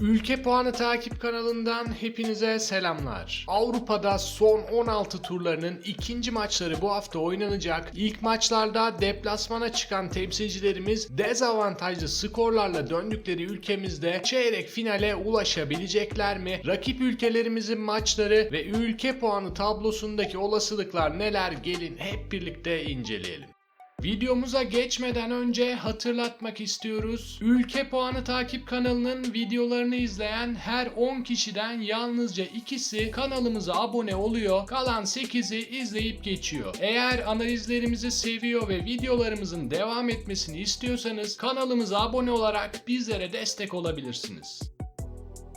Ülke Puanı Takip kanalından hepinize selamlar. Avrupa'da son 16 turlarının ikinci maçları bu hafta oynanacak. İlk maçlarda deplasmana çıkan temsilcilerimiz dezavantajlı skorlarla döndükleri ülkemizde çeyrek finale ulaşabilecekler mi? Rakip ülkelerimizin maçları ve ülke puanı tablosundaki olasılıklar neler gelin hep birlikte inceleyelim. Videomuza geçmeden önce hatırlatmak istiyoruz. Ülke Puanı Takip kanalının videolarını izleyen her 10 kişiden yalnızca ikisi kanalımıza abone oluyor. Kalan 8'i izleyip geçiyor. Eğer analizlerimizi seviyor ve videolarımızın devam etmesini istiyorsanız kanalımıza abone olarak bizlere destek olabilirsiniz.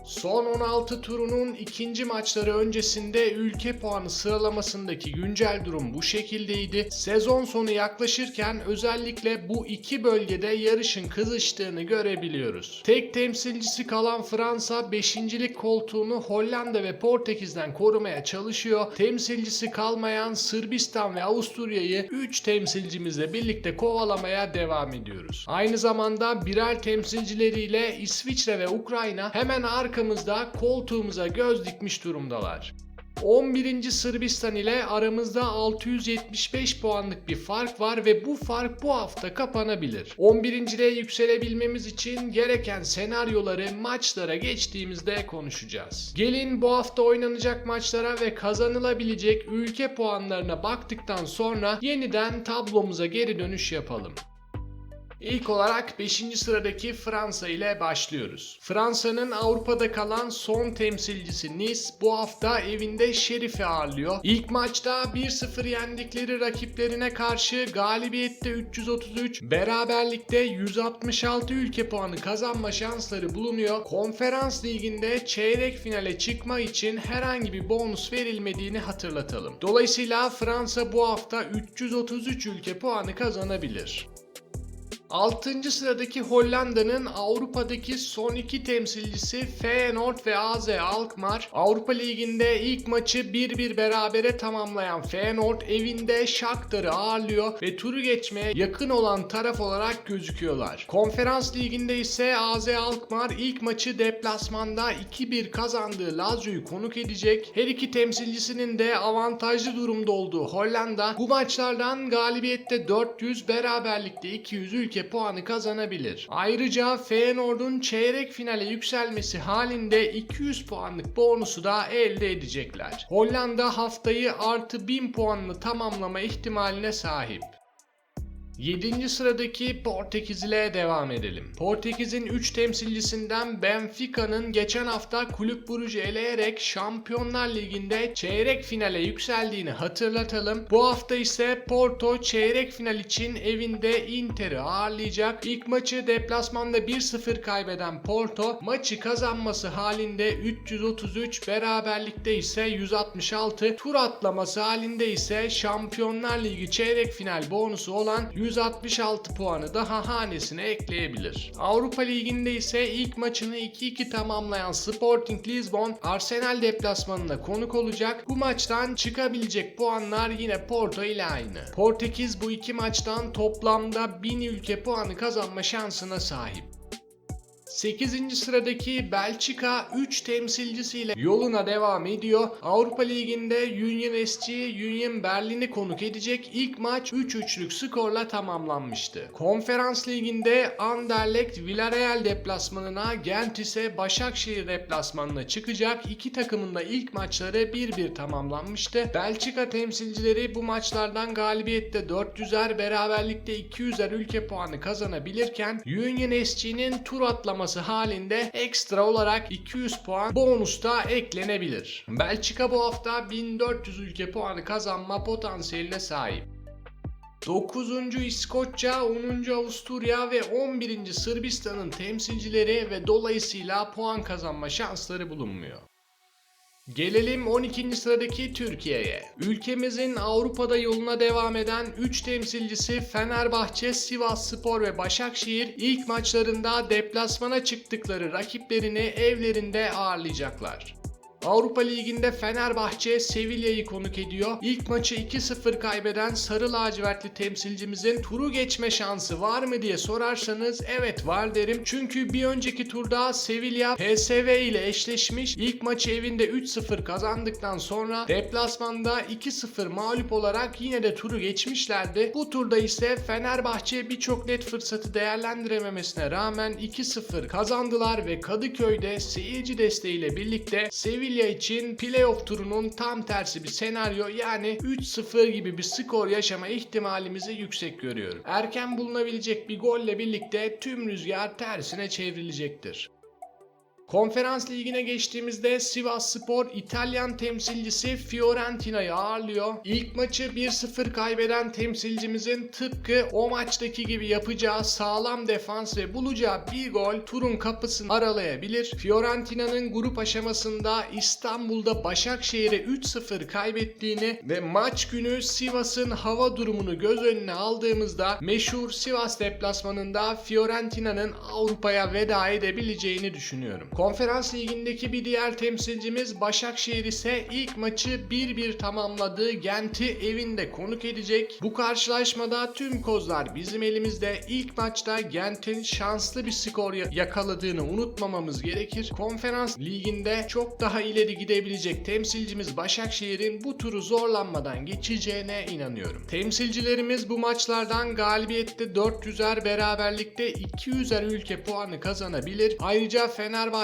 Son 16 turunun ikinci maçları öncesinde ülke puanı sıralamasındaki güncel durum bu şekildeydi. Sezon sonu yaklaşırken özellikle bu iki bölgede yarışın kızıştığını görebiliyoruz. Tek temsilcisi kalan Fransa 5. lik koltuğunu Hollanda ve Portekiz'den korumaya çalışıyor. Temsilcisi kalmayan Sırbistan ve Avusturya'yı 3 temsilcimizle birlikte kovalamaya devam ediyoruz. Aynı zamanda birer temsilcileriyle İsviçre ve Ukrayna hemen arkamızda koltuğumuza göz dikmiş durumdalar. 11. Sırbistan ile aramızda 675 puanlık bir fark var ve bu fark bu hafta kapanabilir. 11.liğe yükselebilmemiz için gereken senaryoları maçlara geçtiğimizde konuşacağız. Gelin bu hafta oynanacak maçlara ve kazanılabilecek ülke puanlarına baktıktan sonra yeniden tablomuza geri dönüş yapalım. İlk olarak 5. sıradaki Fransa ile başlıyoruz. Fransa'nın Avrupa'da kalan son temsilcisi Nice bu hafta evinde Şerif'i ağırlıyor. İlk maçta 1-0 yendikleri rakiplerine karşı galibiyette 333, beraberlikte 166 ülke puanı kazanma şansları bulunuyor. Konferans liginde çeyrek finale çıkma için herhangi bir bonus verilmediğini hatırlatalım. Dolayısıyla Fransa bu hafta 333 ülke puanı kazanabilir. 6. sıradaki Hollanda'nın Avrupa'daki son iki temsilcisi Feyenoord ve AZ Alkmaar Avrupa Ligi'nde ilk maçı 1-1 berabere tamamlayan Feyenoord evinde Shakhtar'ı ağırlıyor ve turu geçmeye yakın olan taraf olarak gözüküyorlar. Konferans Ligi'nde ise AZ Alkmaar ilk maçı deplasmanda 2-1 kazandığı Lazio'yu konuk edecek. Her iki temsilcisinin de avantajlı durumda olduğu Hollanda bu maçlardan galibiyette 400 beraberlikte 200 ülke puanı kazanabilir. Ayrıca Feyenoord'un çeyrek finale yükselmesi halinde 200 puanlık bonusu da elde edecekler. Hollanda haftayı artı 1000 puanını tamamlama ihtimaline sahip. 7. sıradaki Portekiz ile devam edelim. Portekiz'in 3 temsilcisinden Benfica'nın geçen hafta Kulüp Brugge'yi eleyerek Şampiyonlar Ligi'nde çeyrek finale yükseldiğini hatırlatalım. Bu hafta ise Porto çeyrek final için evinde Inter'i ağırlayacak. İlk maçı deplasmanda 1-0 kaybeden Porto maçı kazanması halinde 333, beraberlikte ise 166, tur atlaması halinde ise Şampiyonlar Ligi çeyrek final bonusu olan 166 puanı daha hanesine ekleyebilir. Avrupa Ligi'nde ise ilk maçını 2-2 tamamlayan Sporting Lisbon Arsenal deplasmanına konuk olacak. Bu maçtan çıkabilecek puanlar yine Porto ile aynı. Portekiz bu iki maçtan toplamda 1000 ülke puanı kazanma şansına sahip. 8. sıradaki Belçika 3 temsilcisiyle yoluna devam ediyor. Avrupa Ligi'nde Union SC Union Berlin'i konuk edecek. İlk maç 3-3'lük skorla tamamlanmıştı. Konferans Ligi'nde Anderlecht Villarreal deplasmanına, Gent ise Başakşehir deplasmanına çıkacak. İki takımın da ilk maçları 1-1 tamamlanmıştı. Belçika temsilcileri bu maçlardan galibiyette 400'er, beraberlikte 200'er ülke puanı kazanabilirken Union SC'nin tur atlaması halinde ekstra olarak 200 puan bonus da eklenebilir. Belçika bu hafta 1400 ülke puanı kazanma potansiyeline sahip. 9. İskoçya, 10. Avusturya ve 11. Sırbistan'ın temsilcileri ve dolayısıyla puan kazanma şansları bulunmuyor. Gelelim 12. sıradaki Türkiye'ye. Ülkemizin Avrupa'da yoluna devam eden 3 temsilcisi Fenerbahçe, Sivas Spor ve Başakşehir ilk maçlarında deplasmana çıktıkları rakiplerini evlerinde ağırlayacaklar. Avrupa Ligi'nde Fenerbahçe Sevilla'yı konuk ediyor. İlk maçı 2-0 kaybeden Sarı Lacivertli temsilcimizin turu geçme şansı var mı diye sorarsanız evet var derim. Çünkü bir önceki turda Sevilla PSV ile eşleşmiş. İlk maçı evinde 3-0 kazandıktan sonra deplasmanda 2-0 mağlup olarak yine de turu geçmişlerdi. Bu turda ise Fenerbahçe birçok net fırsatı değerlendirememesine rağmen 2-0 kazandılar ve Kadıköy'de seyirci desteğiyle birlikte Sevilla için playoff turunun tam tersi bir senaryo yani 3-0 gibi bir skor yaşama ihtimalimizi yüksek görüyorum. Erken bulunabilecek bir golle birlikte tüm rüzgar tersine çevrilecektir. Konferans ligine geçtiğimizde Sivas Spor İtalyan temsilcisi Fiorentina'yı ağırlıyor. İlk maçı 1-0 kaybeden temsilcimizin tıpkı o maçtaki gibi yapacağı sağlam defans ve bulacağı bir gol turun kapısını aralayabilir. Fiorentina'nın grup aşamasında İstanbul'da Başakşehir'e 3-0 kaybettiğini ve maç günü Sivas'ın hava durumunu göz önüne aldığımızda meşhur Sivas deplasmanında Fiorentina'nın Avrupa'ya veda edebileceğini düşünüyorum. Konferans ligindeki bir diğer temsilcimiz Başakşehir ise ilk maçı 1-1 tamamladığı Gent'i evinde konuk edecek. Bu karşılaşmada tüm kozlar bizim elimizde. İlk maçta Gent'in şanslı bir skor ya- yakaladığını unutmamamız gerekir. Konferans liginde çok daha ileri gidebilecek temsilcimiz Başakşehir'in bu turu zorlanmadan geçeceğine inanıyorum. Temsilcilerimiz bu maçlardan galibiyette 400'er beraberlikte 200'er ülke puanı kazanabilir. Ayrıca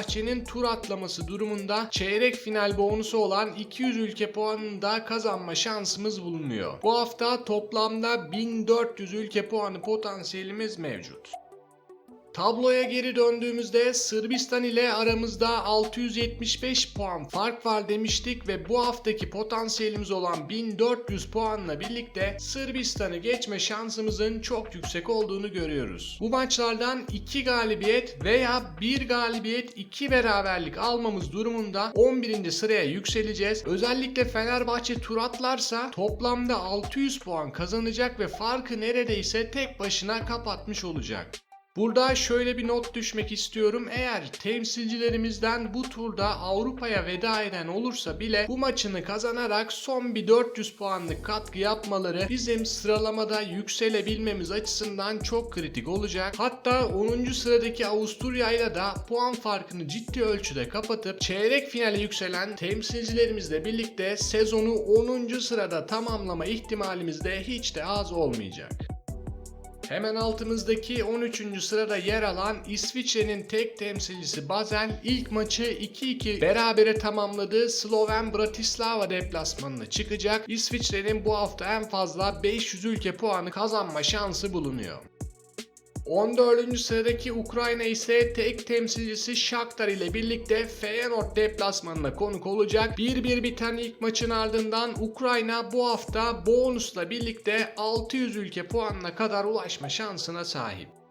Fenerbahçe'nin tur atlaması durumunda çeyrek final bonusu olan 200 ülke puanını da kazanma şansımız bulunuyor. Bu hafta toplamda 1400 ülke puanı potansiyelimiz mevcut. Tabloya geri döndüğümüzde Sırbistan ile aramızda 675 puan fark var demiştik ve bu haftaki potansiyelimiz olan 1400 puanla birlikte Sırbistan'ı geçme şansımızın çok yüksek olduğunu görüyoruz. Bu maçlardan 2 galibiyet veya 1 galibiyet 2 beraberlik almamız durumunda 11. sıraya yükseleceğiz. Özellikle Fenerbahçe tur atlarsa toplamda 600 puan kazanacak ve farkı neredeyse tek başına kapatmış olacak. Burada şöyle bir not düşmek istiyorum. Eğer temsilcilerimizden bu turda Avrupa'ya veda eden olursa bile bu maçını kazanarak son bir 400 puanlık katkı yapmaları bizim sıralamada yükselebilmemiz açısından çok kritik olacak. Hatta 10. sıradaki Avusturya ile de puan farkını ciddi ölçüde kapatıp çeyrek finale yükselen temsilcilerimizle birlikte sezonu 10. sırada tamamlama ihtimalimiz de hiç de az olmayacak. Hemen altımızdaki 13. sırada yer alan İsviçre'nin tek temsilcisi Basel ilk maçı 2-2 berabere tamamladığı Sloven Bratislava deplasmanına çıkacak. İsviçre'nin bu hafta en fazla 500 ülke puanı kazanma şansı bulunuyor. 14. sıradaki Ukrayna ise tek temsilcisi Shakhtar ile birlikte Feyenoord deplasmanına konuk olacak. 1-1 biten ilk maçın ardından Ukrayna bu hafta bonusla birlikte 600 ülke puanına kadar ulaşma şansına sahip.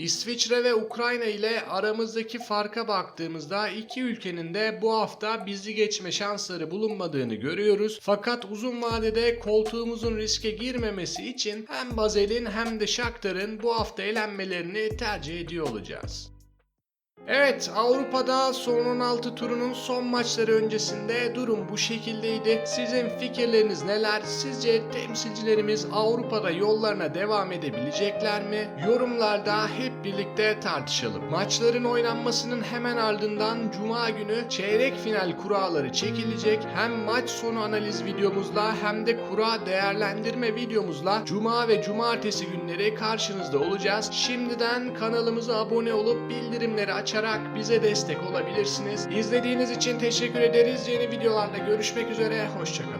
İsviçre ve Ukrayna ile aramızdaki farka baktığımızda iki ülkenin de bu hafta bizi geçme şansları bulunmadığını görüyoruz. Fakat uzun vadede koltuğumuzun riske girmemesi için hem Bazel'in hem de Shakhtar'ın bu hafta elenmelerini tercih ediyor olacağız. Evet Avrupa'da son 16 turunun son maçları öncesinde durum bu şekildeydi. Sizin fikirleriniz neler? Sizce temsilcilerimiz Avrupa'da yollarına devam edebilecekler mi? Yorumlarda hep birlikte tartışalım. Maçların oynanmasının hemen ardından Cuma günü çeyrek final kuralları çekilecek. Hem maç sonu analiz videomuzla hem de kura değerlendirme videomuzla Cuma ve Cumartesi günleri karşınızda olacağız. Şimdiden kanalımıza abone olup bildirimleri açarak bize destek olabilirsiniz. İzlediğiniz için teşekkür ederiz. Yeni videolarda görüşmek üzere. Hoşçakalın.